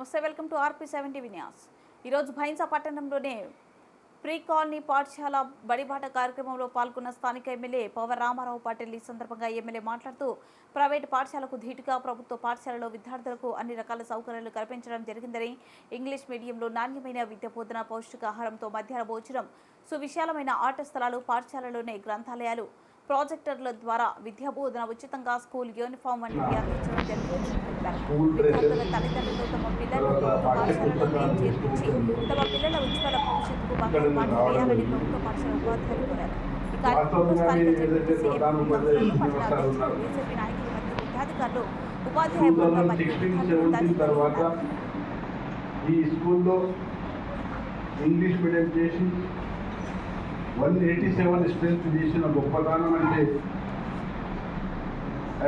నమస్తే welcome to RP seventy Vinyas ఈరోజు Bhainsa పట్టణంలోనే pre colony పాఠశాల బడిబాట కార్యక్రమంలో పాల్గొన్న స్థానిక ఎమ్మెల్యే పవర్ రామారావు పాటిల్ ఈ సందర్భంగా ఎమ్మెల్యే మాట్లాడుతూ ప్రైవేట్ పాఠశాలకు ధీటుగా ప్రభుత్వ పాఠశాలలో విద్యార్థులకు అన్ని రకాల సౌకర్యాలు కల్పించడం జరిగిందని ఇంగ్లీష్ మీడియంలో నాణ్యమైన విద్య బోధన పౌష్టికాహారంతో మధ్యాహ్న భోజనం సువిశాలమైన ఆట స్థలాలు పాఠశాలలోనే గ్రంథాలయాలు ప్రాజెక్టర్ల ద్వారా విద్యా బోధన ఉచితంగా స్కూల్ యూనిఫామ్ వంటివి అందించడం జరుగుతుందని తెలిపారు విద్యార్థుల తల్లిదండ్రులు తమ పిల్లలను ప్రభుత్వ పాఠశాలలోనే చేర్పించి తమ పిల్లల ఉజ్వల భవిష్యత్తుకు బంగారు బాట వేయాలని ప్రభుత్వ పాఠశాల ఉపాధ్యాయులు కోరారు. ఈ కార్యక్రమంలో స్థానిక జడ్పీటీసీ ఎంపీ కౌన్సిలర్లు, పట్టణ అధ్యక్షులు, బీజేపీ నాయకులు మరియు విద్యాధికారులు ఉపాధ్యాయ బృందం మరియు విద్యార్థులు తదితరులు తర్వాత ఉన్నారు. ఈ స్కూల్లో ఇంగ్లీష్ మీడియం చేసి వన్ ఎయిటీ సెవెన్ స్ట్రెంత్ చేసిన గొప్పదానం అంటే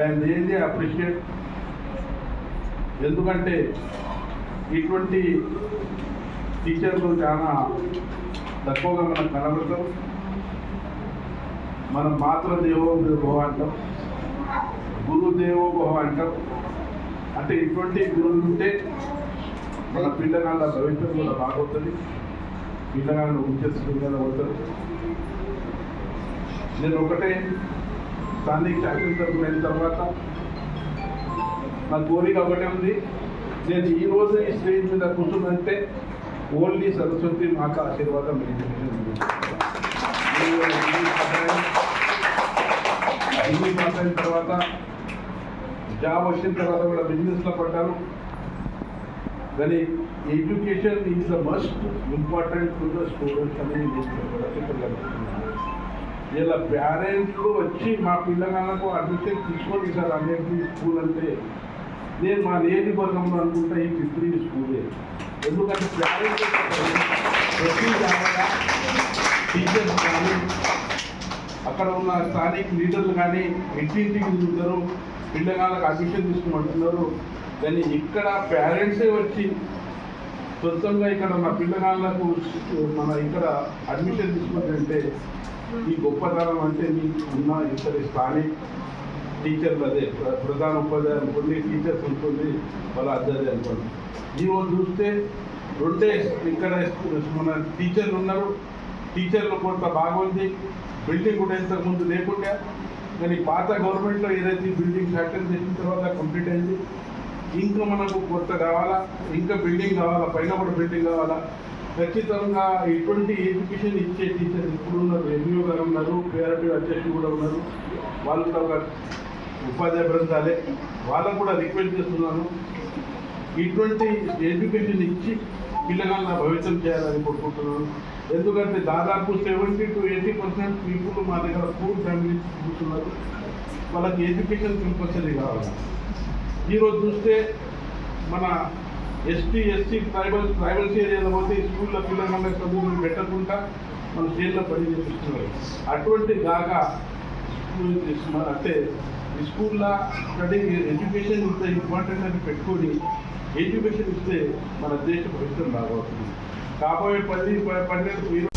ఐఎమ్ రియల్లీ అప్రిషియేట్? ఎందుకంటే ఇటువంటి టీచర్లు చాలా తక్కువగా మనం కనబడతాం. మనం మాతృదేవో భవ అంటాం. గురుదేవో భవ అంటాం. అంటే ఇటువంటి గురువులు ఉంటే మన పిల్లగాళ్ళ భవిష్యత్తు కూడా విధానాలను పిల్లగాళ్ళు ఉచ్చేస్తుందని అవుతారు నేను ఒకటే స్థానిక శాసనసభ్యులు అయిన తర్వాత నా కోరిక ఒకటే ఉంది. నేను ఈ రోజు ఈ స్టేజ్ మీద కూర్చున్నంటే ఓన్లీ సరస్వతి మాకు ఆశీర్వాదం ఎన్ని ఉంది. పాస్ అయిన తర్వాత జాబ్ వచ్చిన తర్వాత కూడా బిజినెస్లో పడ్డాను. కానీ education is the must important to the students అనేది నేను కూడా చెప్పగలుగుతున్నాను ఇలా పేరెంట్లు వచ్చి మా పిల్లగాళ్ళకు అడ్మిషన్ తీసుకోండి సార్ అనేది స్కూల్ అంటే నేను మా నియోజకవర్గంలో అనుకుంటా ఈ ఫిఫ్త్ స్కూలే. ఎందుకంటే పేరెంట్స్ ప్రతి టీచర్స్ కానీ అక్కడ ఉన్న స్థానిక లీడర్లు కానీ ఇంటింటికి తిరుగుతారు పిల్లగాళ్ళకి అడ్మిషన్ తీసుకోమంటున్నారు కానీ ఇక్కడ పేరెంట్సే వచ్చి సొంతంగా ఇక్కడ మా పిల్లగాళ్ళకు మన ఇక్కడ అడ్మిషన్ తీసుకుంటుంటే ఈ గొప్పతనం అంటే మీకు ఉన్న ఇక్కడ స్థానిక టీచర్లు అదే ప్ర- ప్రధాన ఉపాధ్యాయ అనుకోండి టీచర్స్ ఉంటుంది వాళ్ళ అద్దది అనుకోండి. ఈరోజు చూస్తే రెండే ఇక్కడ మన టీచర్లు ఉన్నారు టీచర్లు కొంత బాగుంది బిల్డింగ్ కూడా ఇంతకు ముందు లేకుండా కానీ పాత గవర్నమెంట్లో ఏదైతే బిల్డింగ్ ఫ్యాక్టరీ చేసిన తర్వాత కంప్లీట్ అయింది ఇంకా మనకు కొత్త కావాలా? ఇంకా బిల్డింగ్ కావాలా? పైన కూడా బిల్డింగ్ కావాలా? ఖచ్చితంగా ఎటువంటి ఎడ్యుకేషన్ ఇచ్చే టీచర్ ఇప్పుడు ఉన్నారు. ఎంఈఓ గారు ఉన్నారు పిఆర్టీ అధ్యక్షులు కూడా ఉన్నారు. వాళ్ళు కూడా ఒక ఉపాధ్యాయ బృందాలే. వాళ్ళకు కూడా రిక్వెస్ట్ చేస్తున్నాను. ఇటువంటి ఎడ్యుకేషన్ ఇచ్చి పిల్లగాళ్ళ భవిష్యత్తు చేయాలని కోరుకుంటున్నాను. ఎందుకంటే దాదాపు seventy to eighty percent people మా దగ్గర పూర్ ఫ్యామిలీస్ చూస్తున్నారు వాళ్ళకి ఎడ్యుకేషన్ కంపల్సరీ కావాలి. ఈరోజు చూస్తే మన ఎస్టీ ఎస్సీ ట్రైబల్ ట్రైబల్స్ ఏరియాలో పోతే ఈ స్కూల్లో పిల్లలందరూ చదువులు పెట్టకుండా మన జైల్లో పని చేపిస్తున్నారు. అటువంటి కాక స్కూల్ అంటే ఈ స్కూల్లో స్టడీ ఎడ్యుకేషన్ ఇంత ఇంపార్టెంట్ అని పెట్టుకొని ఎడ్యుకేషన్ ఇస్తే మన దేశ భవిష్యత్తు బాగవుతుంది కాబోయే పది పన్నెండు